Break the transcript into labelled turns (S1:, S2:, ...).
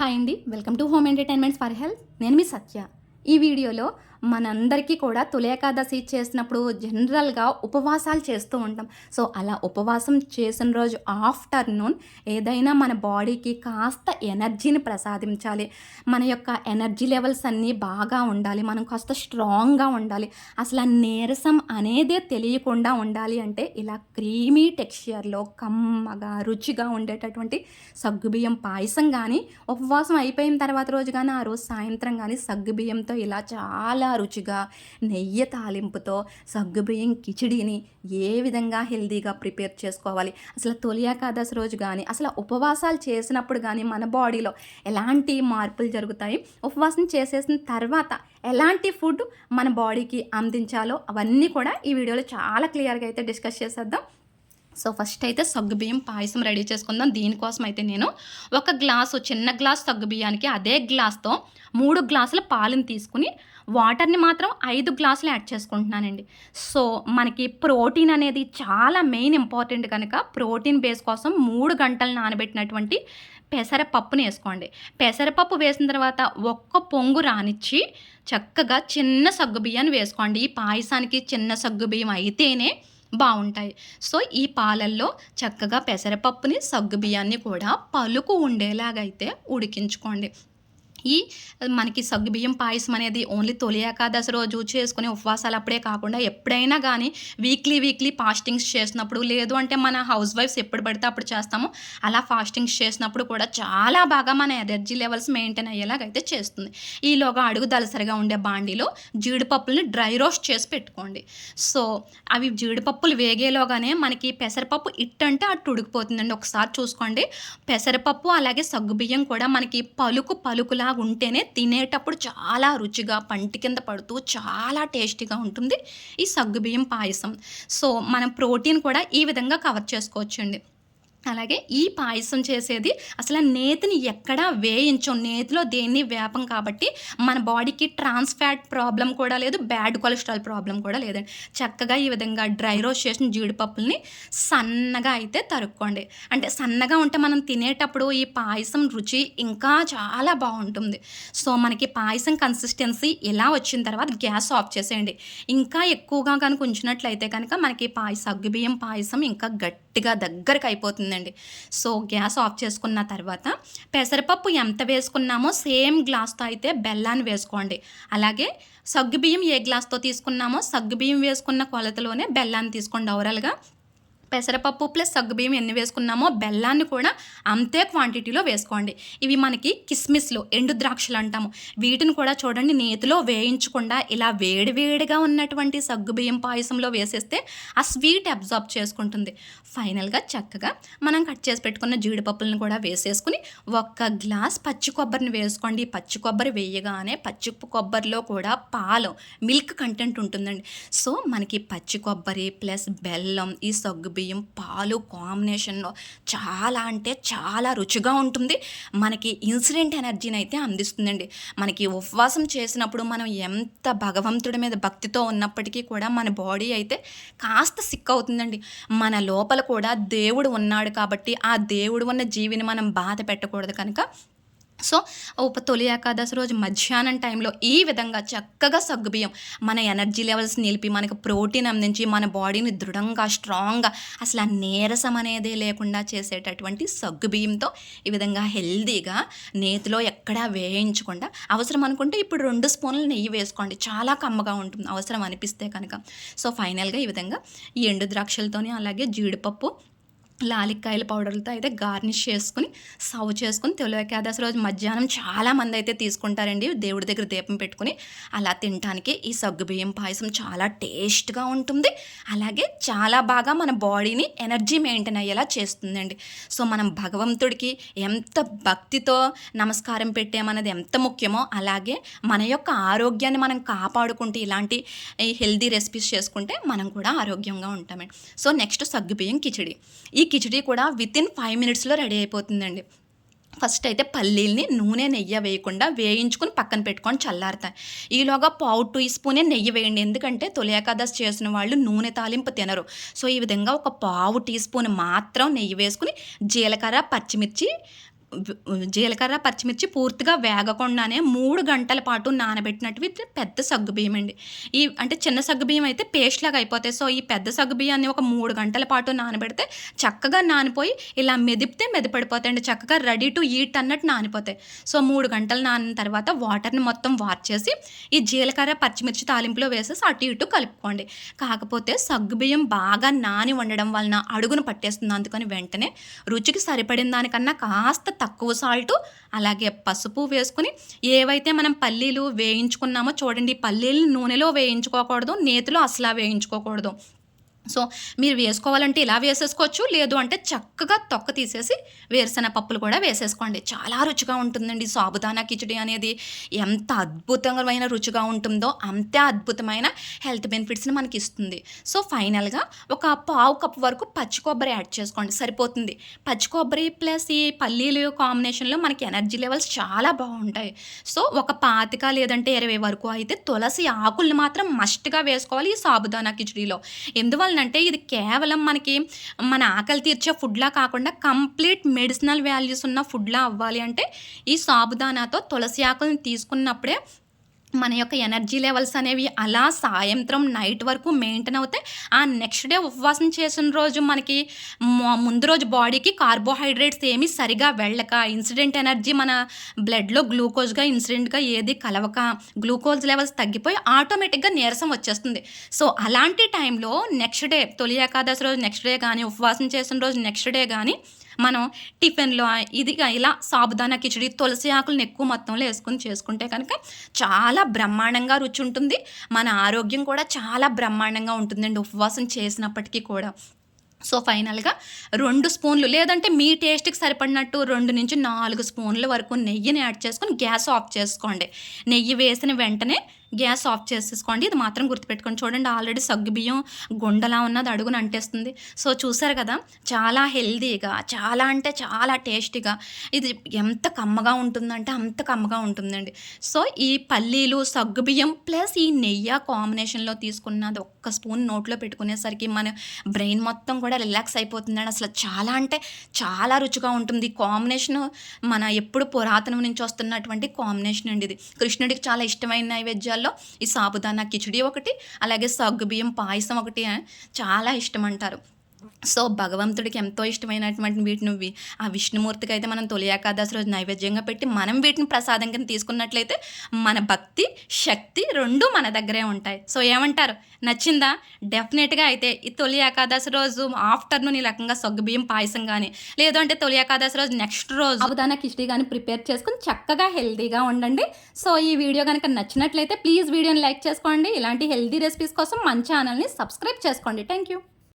S1: Hi అండి. Welcome to home entertainments for health. నేను మీ సత్య. ఈ వీడియోలో మనందరికీ కూడా తులేకాదశి చేసినప్పుడు జనరల్గా ఉపవాసాలు చేస్తూ ఉంటాం. సో అలా ఉపవాసం చేసిన రోజు ఆఫ్టర్నూన్ ఏదైనా మన బాడీకి కాస్త ఎనర్జీని ప్రసాదించాలి. మన యొక్క ఎనర్జీ లెవెల్స్ అన్నీ బాగా ఉండాలి. మనం కాస్త స్ట్రాంగ్గా ఉండాలి. అసలు నీరసం అనేదే తెలియకుండా ఉండాలి అంటే ఇలా క్రీమీ టెక్స్చర్లో కమ్మగా రుచిగా ఉండేటటువంటి సగ్గుబియ్యం పాయసం కానీ ఉపవాసం అయిపోయిన తర్వాత రోజు కానీ ఆ రోజు సాయంత్రం కానీ సగ్గుబియ్యంతో ఇలా చాలా రుచిగా నెయ్యి తాలింపుతో సగ్గుబియ్యం కిచిడిని ఏ విధంగా హెల్దీగా ప్రిపేర్ చేసుకోవాలి? అసలు తొలి ఏకాదశి రోజు కానీ అసలు ఉపవాసాలు చేసినప్పుడు కానీ మన బాడీలో ఎలాంటి మార్పులు జరుగుతాయి? ఉపవాసం చేసేసిన తర్వాత ఎలాంటి ఫుడ్ మన బాడీకి అందించాలో అవన్నీ కూడా ఈ వీడియోలో చాలా క్లియర్గా అయితే డిస్కస్ చేసేద్దాం. సో ఫస్ట్ అయితే సగ్గుబియ్యం పాయసం రెడీ చేసుకుందాం. దీనికోసం అయితే నేను ఒక గ్లాసు చిన్న గ్లాస్ సగ్గుబియ్యానికి అదే గ్లాస్తో మూడు గ్లాసుల పాలను తీసుకుని వాటర్ని మాత్రం ఐదు గ్లాసులు యాడ్ చేసుకుంటున్నానండి. సో మనకి ప్రోటీన్ అనేది చాలా మెయిన్ ఇంపార్టెంట్ కనుక ప్రోటీన్ బేస్ కోసం మూడు గంటలు నానబెట్టినటువంటి పెసరపప్పుని వేసుకోండి. పెసరపప్పు వేసిన తర్వాత ఒక్క పొంగు రానిచ్చి చక్కగా చిన్న సగ్గుబియ్యాన్ని వేసుకోండి. ఈ పాయసానికి చిన్న సగ్గుబియ్యం అయితేనే బాగుంటాయి. సో ఈ పాలల్లో చక్కగా పెసరపప్పుని సగ్గుబియ్యాన్ని కూడా పలుకు ఉండేలాగైతే ఉడికించుకోండి. ఈ మనకి సగ్గుబియ్యం పాయసం అనేది ఓన్లీ తొలి ఏకాదశి రోజు చేసుకునే ఉపవాసాలు అప్పుడే కాకుండా ఎప్పుడైనా కానీ వీక్లీ వీక్లీ ఫాస్టింగ్స్ చేసినప్పుడు లేదు అంటే మన హౌస్ వైఫ్స్ ఎప్పుడు పడితే అప్పుడు చేస్తాము. అలా ఫాస్టింగ్స్ చేసినప్పుడు కూడా చాలా బాగా మన ఎనర్జీ లెవెల్స్ మెయింటైన్ అయ్యేలాగైతే చేస్తుంది. ఈలోగా అడుగు దలసరిగా ఉండే బాండీలో జీడిపప్పుల్ని డ్రై రోస్ట్ చేసి పెట్టుకోండి. సో అవి జీడిపప్పులు వేగేలోగానే మనకి పెసరపప్పు ఇట్ అంటే అటు ఉడికిపోతుందండి. ఒకసారి చూసుకోండి. పెసరపప్పు అలాగే సగ్గుబియ్యం కూడా మనకి పలుకు పలుకులా ఉంటేనే తినేటప్పుడు చాలా రుచిగా పంటి కింద పడుతూ చాలా టేస్టీగా ఉంటుంది ఈ సగ్గుబియ్యం పాయసం. సో మనం ప్రోటీన్ కూడా ఈ విధంగా కవర్ చేసుకోవచ్చండి. అలాగే ఈ పాయసం చేసేది అసలు నేతిని ఎక్కడా వేయించం. నేతిలో దేన్ని వేపం కాబట్టి మన బాడీకి ట్రాన్స్ ఫ్యాట్ ప్రాబ్లం కూడా లేదు బ్యాడ్ కొలెస్ట్రాల్ ప్రాబ్లం కూడా లేదండి. చక్కగా ఈ విధంగా డ్రై రోస్ట్ చేసిన జీడిపప్పుల్ని సన్నగా అయితే తరుక్కోండి. అంటే సన్నగా ఉంటే మనం తినేటప్పుడు ఈ పాయసం రుచి ఇంకా చాలా బాగుంటుంది. సో మనకి పాయసం కన్సిస్టెన్సీ ఇలా వచ్చిన తర్వాత గ్యాస్ ఆఫ్ చేసేయండి. ఇంకా ఎక్కువగా కనుక ఉంచినట్లయితే కనుక మనకి పాయసం సగ్గుబియ్యం పాయసం ఇంకా గట్టిగా దగ్గరకు అయిపోతుందండి. సో గ్యాస్ ఆఫ్ చేసుకున్న తర్వాత పెసరపప్పు ఎంత వేసుకున్నామో సేమ్ గ్లాస్తో అయితే బెల్లాన్ని వేసుకోండి. అలాగే సగ్గుబియ్యం ఏ గ్లాస్తో తీసుకున్నామో సగ్గుబియ్యం వేసుకున్న కొలతలోనే బెల్లాన్ని తీసుకోండి. ఓవరాల్గా పెసరపప్పు ప్లస్ సగ్గుబియ్యం ఎన్ని వేసుకున్నామో బెల్లాన్ని కూడా అంతే క్వాంటిటీలో వేసుకోండి. ఇవి మనకి కిస్మిస్లు ఎండు ద్రాక్షలు అంటాము. వీటిని కూడా చూడండి నేతిలో వేయించకుండా ఇలా వేడివేడిగా ఉన్నటువంటి సగ్గుబియ్యం పాయసంలో వేసేస్తే ఆ స్వీట్ అబ్జార్బ్ చేసుకుంటుంది. ఫైనల్గా చక్కగా మనం కట్ చేసి పెట్టుకున్న జీడిపప్పులను కూడా వేసేసుకుని ఒక్క గ్లాస్ పచ్చి కొబ్బరిని వేసుకోండి. పచ్చి కొబ్బరి వేయగానే పచ్చి కొబ్బరిలో కూడా పాలు మిల్క్ కంటెంట్ ఉంటుందండి. సో మనకి పచ్చి కొబ్బరి ప్లస్ బెల్లం ఈ సగ్గుబియ్యం బియ్యం పాలు కాంబినేషన్లో చాలా అంటే చాలా రుచిగా ఉంటుంది. మనకి ఇన్సిడెంట్ ఎనర్జీని అయితే అందిస్తుందండి. మనకి ఉపవాసం చేసినప్పుడు మనం ఎంత భగవంతుడి మీద భక్తితో ఉన్నప్పటికీ కూడా మన బాడీ అయితే కాస్త సిక్ అవుతుందండి. మన లోపల కూడా దేవుడు ఉన్నాడు కాబట్టి ఆ దేవుడు ఉన్న జీవిని మనం బాధ పెట్టకూడదు కనుక సో ఉప తొలి ఏకాదశి రోజు మధ్యాహ్నం టైంలో ఈ విధంగా చక్కగా సగ్గుబియ్యం. మన ఎనర్జీ లెవెల్స్ నిలిపి మనకు ప్రోటీన్ అందించి మన బాడీని దృఢంగా స్ట్రాంగ్గా అసలు ఆ నీరసం అనేది లేకుండా చేసేటటువంటి సగ్గుబియ్యంతో ఈ విధంగా హెల్దీగా నేతిలో ఎక్కడా వేయించకుండా అవసరం అనుకుంటే ఇప్పుడు రెండు స్పూన్లు నెయ్యి వేసుకోండి. చాలా కమ్మగా ఉంటుంది. అవసరం అనిపిస్తే కనుక. సో ఫైనల్గా ఈ విధంగా ఈ ఎండు ద్రాక్షలతోని అలాగే జీడిపప్పు లాలిక్కాయల పౌడర్లతో అయితే గార్నిష్ చేసుకుని సర్వ్ చేసుకుని తొలి ఏకాదశి రోజు మధ్యాహ్నం చాలామంది అయితే తీసుకుంటారండి. దేవుడి దగ్గర దీపం పెట్టుకుని అలా తినడానికి ఈ సగ్గుబియ్యం పాయసం చాలా టేస్ట్గా ఉంటుంది. అలాగే చాలా బాగా మన బాడీని ఎనర్జీ మెయింటైన్ అయ్యేలా చేస్తుందండి. సో మనం భగవంతుడికి ఎంత భక్తితో నమస్కారం పెట్టామన్నది ఎంత ముఖ్యమో అలాగే మన యొక్క ఆరోగ్యాన్ని మనం కాపాడుకుంటూ ఇలాంటి హెల్దీ రెసిపీస్ చేసుకుంటే మనం కూడా ఆరోగ్యంగా ఉంటామండి. సో నెక్స్ట్ సగ్గుబియ్యం కిచడి. ఈ కిచడీ కూడా విత్ ఇన్ ఫైవ్ మినిట్స్లో రెడీ అయిపోతుందండి. ఫస్ట్ అయితే పల్లీల్ని నూనె నెయ్యి వేయకుండా వేయించుకుని పక్కన పెట్టుకొని చల్లారుతాయి ఈలోగా పావు టీ స్పూనే నెయ్యి వేయండి. ఎందుకంటే తొలి ఏకాదశి చేసిన వాళ్ళు నూనె తాలింపు తినరు. సో ఈ విధంగా ఒక పావు టీ స్పూన్ మాత్రం నెయ్యి వేసుకుని జీలకర్ర పచ్చిమిర్చి జీలకర్ర పచ్చిమిర్చి పూర్తిగా వేగకుండానే మూడు గంటల పాటు నానబెట్టినట్టు ఇది పెద్ద సగ్గుబియ్యం అండి. ఈ అంటే చిన్న సగ్గుబియ్యం అయితే పేస్ట్ లాగా అయిపోతాయి. సో ఈ పెద్ద సగ్గుబియ్యాన్ని ఒక మూడు గంటల పాటు నానబెడితే చక్కగా నానిపోయి ఇలా మెదిపితే మెదిపడిపోతాయండి చక్కగా రెడీ టు ఈట్ అన్నట్టు నానిపోతాయి. సో మూడు గంటలు నానిన తర్వాత వాటర్ని మొత్తం వార్చేసి ఈ జీలకర్ర పచ్చిమిర్చి తాలింపులో వేసేసి అటు ఇటు కలుపుకోండి. కాకపోతే సగ్గుబియ్యం బాగా నాని ఉండడం వలన అడుగును పట్టేస్తుంది. అందుకని వెంటనే రుచికి సరిపడిన దానికన్నా కాస్త తక్కువ సాల్టు అలాగే పసుపు వేసుకుని ఏవైతే మనం పల్లీలు వేయించుకున్నామో చూడండి పల్లీలు నూనెలో వేయించుకోకూడదు నేతిలో అసలు వేయించుకోకూడదు. సో మీరు వేసుకోవాలంటే ఇలా వేసేసుకోవచ్చు లేదు అంటే చక్కగా తొక్క తీసేసి వేరుశెనగ పప్పులు కూడా వేసేసుకోండి. చాలా రుచిగా ఉంటుందండి సాబుదానా కిచడి అనేది. ఎంత అద్భుతమైన రుచిగా ఉంటుందో అంతే అద్భుతమైన హెల్త్ బెనిఫిట్స్ని మనకి ఇస్తుంది సో ఫైనల్గా ఒక పావు కప్ వరకు పచ్చి కొబ్బరి యాడ్ చేసుకోండి. సరిపోతుంది. పచ్చి కొబ్బరి ప్లస్ ఈ పల్లీలు కాంబినేషన్లో మనకి ఎనర్జీ లెవెల్స్ చాలా బాగుంటాయి. సో ఒక పాతిక లేదంటే ఇరవై వరకు అయితే తులసి ఆకుల్ని మాత్రం మస్ట్గా వేసుకోవాలి ఈ సాబుదానా కిచడీలో. అంటే ఇది కేవలం మనకి మన ఆకలి తీర్చే ఫుడ్లా కాకుండా కంప్లీట్ మెడిసినల్ వాల్యూస్ ఉన్న ఫుడ్లా అవ్వాలి అంటే ఈ సాబుదానాతో తులసి ఆకులను తీసుకున్నప్పుడే మన యొక్క ఎనర్జీ లెవెల్స్ అనేవి అలా సాయంత్రం నైట్ వరకు మెయింటైన్ అవుతాయి ఆ నెక్స్ట్ డే ఉపవాసం చేసిన రోజు మనకి ముందు రోజు బాడీకి కార్బోహైడ్రేట్స్ ఏమీ సరిగా వెళ్ళక ఇన్సిడెంట్ ఎనర్జీ మన బ్లడ్లో గ్లూకోజ్గా ఇన్సిడెంట్గా ఏది కలవక గ్లూకోజ్ లెవెల్స్ తగ్గిపోయి ఆటోమేటిక్గా నీరసం వచ్చేస్తుంది. సో అలాంటి టైంలో నెక్స్ట్ డే తొలి ఏకాదశి రోజు నెక్స్ట్ డే కానీ ఉపవాసం చేసిన రోజు నెక్స్ట్ డే కానీ మనం టిఫిన్లో ఇదిగా ఇలా సాబుదానా కిచడి తులసి ఆకులను ఎక్కువ మొత్తంలో వేసుకొని చేసుకుంటే కనుక చాలా బ్రహ్మాండంగా రుచి ఉంటుంది. మన ఆరోగ్యం కూడా చాలా బ్రహ్మాండంగా ఉంటుందండి ఉపవాసం చేసినప్పటికీ కూడా. సో ఫైనల్గా రెండు స్పూన్లు లేదంటే మీ టేస్ట్కి సరిపడినట్టు రెండు నుంచి నాలుగు స్పూన్ల వరకు నెయ్యిని యాడ్ చేసుకొని గ్యాస్ ఆఫ్ చేసుకోండి. నెయ్యి వేసిన వెంటనే గ్యాస్ ఆఫ్ చేసేసుకోండి. ఇది మాత్రం గుర్తుపెట్టుకోండి చూడండి. ఆల్రెడీ సగ్గుబియ్యం గుండెలా గుండలా ఉన్నది అడుగున అంటేస్తుంది. సో చూసారు కదా? చాలా హెల్దీగా చాలా అంటే చాలా టేస్టీగా ఇది ఎంత కమ్మగా ఉంటుందంటే అంత కమ్మగా ఉంటుందండి. సో ఈ పల్లీలు సగ్గు బియ్యం ప్లస్ ఈ నెయ్యి కాంబినేషన్లో తీసుకున్నది ఒక్క స్పూన్ నోట్లో పెట్టుకునేసరికి మన బ్రెయిన్ మొత్తం కూడా రిలాక్స్ అయిపోతుందండి. అసలు చాలా అంటే చాలా రుచిగా ఉంటుంది. ఈ కాంబినేషన్ మన ఎప్పుడు పురాతనం నుంచి వస్తున్నటువంటి కాంబినేషన్ అండి ఇది. కృష్ణుడికి చాలా ఇష్టమైన వంటకాల్లో ఈ సాబుదానా కిచిడి ఒకటి అలాగే సగ్గు బియ్యం పాయసం ఒకటి చాలా ఇష్టం అంటారు. సో భగవంతుడికి ఎంతో ఇష్టమైనటువంటి వీటిని ఆ విష్ణుమూర్తికి అయితే మనం తొలి ఏకాదశి రోజు నైవేద్యంగా పెట్టి మనం వీటిని ప్రసాదం కింద తీసుకున్నట్లయితే మన భక్తి శక్తి రెండు మన దగ్గరే ఉంటాయి. సో ఏమంటారు? నచ్చిందా? డెఫినెట్గా అయితే ఈ తొలి ఏకాదశి రోజు ఆఫ్టర్నూన్ ఈ రకంగా సొగ్గుబియ్యం పాయసం కానీ లేదు అంటే తొలి ఏకాదశి రోజు నెక్స్ట్ రోజు
S2: అవధాన కిష్టి కానీ ప్రిపేర్ చేసుకుని చక్కగా హెల్తీగా ఉండండి. సో ఈ వీడియో కనుక నచ్చినట్లయితే ప్లీజ్ వీడియోని లైక్ చేసుకోండి. ఇలాంటి హెల్తీ రెసిపీస్ కోసం మన ఛానల్ని సబ్స్క్రైబ్ చేసుకోండి. Thank you